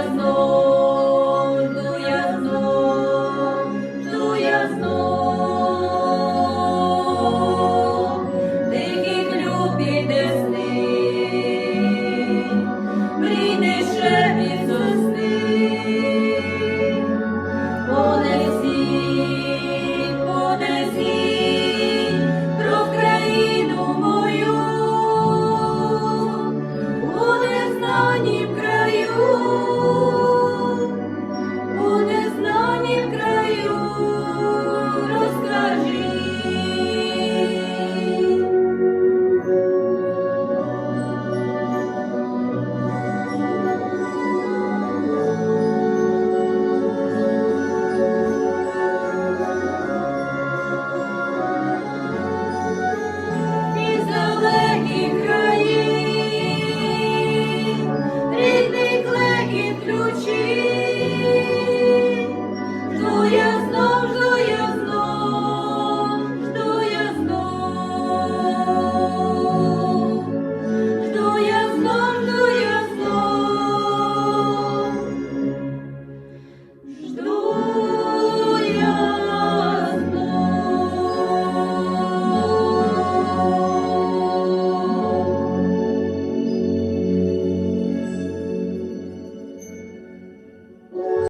я знов, жду я знов, жду я знов, диких люб і десни, прийде ще від сосни, понесі.